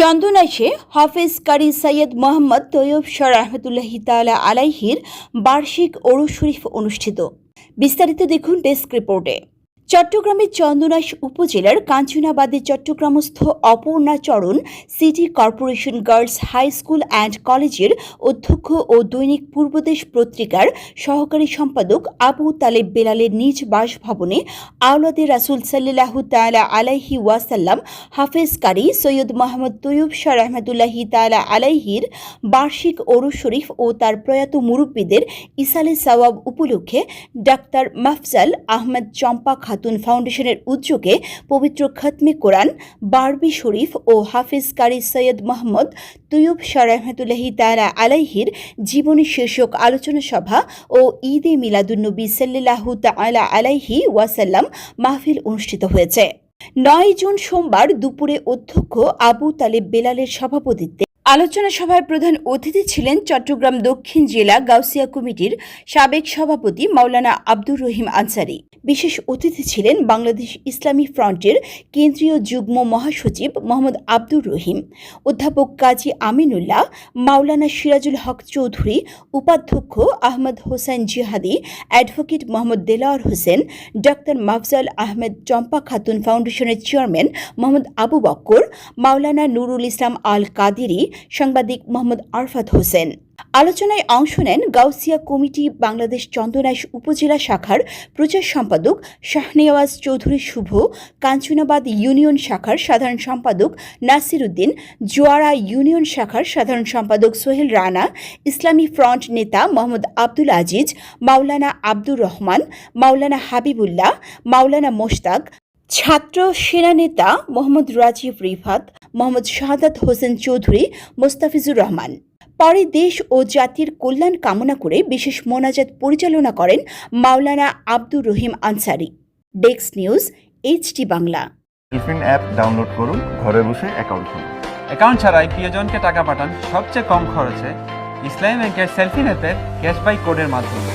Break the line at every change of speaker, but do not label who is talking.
চন্দনাইশে হাফেজ কারি সৈয়দ মোহাম্মদ তৈয়ব সর রহমতুল্লাহি তালা আলাইহির বার্ষিক ওরু শরীফ অনুষ্ঠিত। বিস্তারিত দেখুন ডেস্ক রিপোর্টে। চট্টগ্রামের চন্দনাইশ উপজেলার কাঞ্চনাবাদে চট্টগ্রামস্থ Aparnacharan city corporation girls high school and কলেজের অধ্যক্ষ ও দৈনিক পূর্বদেশ পত্রিকার সহকারী সম্পাদক আবু তালেব বেলালের নিজ বাসভবনে আওলাদে রাসুল সাল্লাহ তালা আলাইহি ওয়াসাল্লাম হাফেজ কারি সৈয়দ মোহাম্মদ তৈয়ব শাহ রহমতুল্লাহি তালা আলাইহির বার্ষিক ওরু শরীফ ও তার প্রয়াত মুরব্বীদের ইসালে সওয়াব উপলক্ষে ডাক্তার মাফজাল আহমেদ চম্পা খাতুন ফাউন্ডেশনের উদ্যোগে পবিত্র খতমে কোরআন, বারবি শরীফ ও হাফিজ কারি সৈয়দ মোহাম্মদ তৈয়ব শাহ রহমতুল্লাহি তালা আলাইহির জীবনী শীর্ষক আলোচনা সভা ও ঈদে মিলাদুন্নবী সাল্লাহ তালা আলাইহি ওয়াসাল্লাম মাহফিল অনুষ্ঠিত হয়েছে। নয় জুন সোমবার দুপুরে অধ্যক্ষ আবু তালেব বেলালের সভাপতিত্বে আলোচনা সভায় প্রধান অতিথি ছিলেন চট্টগ্রাম দক্ষিণ জেলা গাউসিয়া কমিটির সাবেক সভাপতি মাওলানা আব্দুর রহিম আনসারি। বিশেষ অতিথি ছিলেন বাংলাদেশ ইসলামী ফ্রন্টের কেন্দ্রীয় যুগ্ম মহাসচিব মোহাম্মদ আব্দুর রহিম, অধ্যাপক কাজী আমিনুল্লাহ, মাওলানা সিরাজুল হক চৌধুরী, উপাধ্যক্ষ আহমদ হোসেন জিহাদি, অ্যাডভোকেট মোহাম্মদ দেলাওয়ার হোসেন ডক্টর মাফজাল আহমেদ চম্পা খাতুন ফাউন্ডেশনের চেয়ারম্যান মোহাম্মদ আবু বক্কর, মাওলানা নুরুল ইসলাম আল কাদিরি সাংবাদিক মোহাম্মদ আরফাত হোসেন। আলোচনায় অংশ নেন গাউসিয়া কমিটি বাংলাদেশ চন্দনাইশ উপজেলা শাখার প্রচার সম্পাদক শাহনেওয়াজ চৌধুরী শুভ, কাঞ্চনাবাদ ইউনিয়ন শাখার সাধারণ সম্পাদক নাসির উদ্দিন জোয়ারা ইউনিয়ন শাখার সাধারণ সম্পাদক সোহেল রানা, ইসলামী ফ্রন্ট নেতা মোহাম্মদ আব্দুল আজিজ, মাওলানা আব্দুর রহমান, মাওলানা হাবিবুল্লাহ, মাওলানা মোশতাক ছাত্র সেনা নেতা মোহাম্মদ রাজীব রিফাত মোহাম্মদ শাহাদাত হোসেন চৌধুরী মোস্তাফিজুর রহমান। পরে দেশ ও জাতির কল্যাণ কামনা করে বিশেষ মোনাজাত পরিচালনা করেন মাওলানা আব্দুর রহিম আনসারি। ডেক্স news HT Bangla.
Tiffin app download করুন ঘরে বসে অ্যাকাউন্ট খুলুন।
অ্যাকাউন্ট ছাড়াই প্রিয়জনকে টাকা পাঠান সবচেয়ে কম খরচে ইসলামী ব্যাংকের সেলফি অ্যাপের ক্যাশবাই কোডের মাধ্যমে।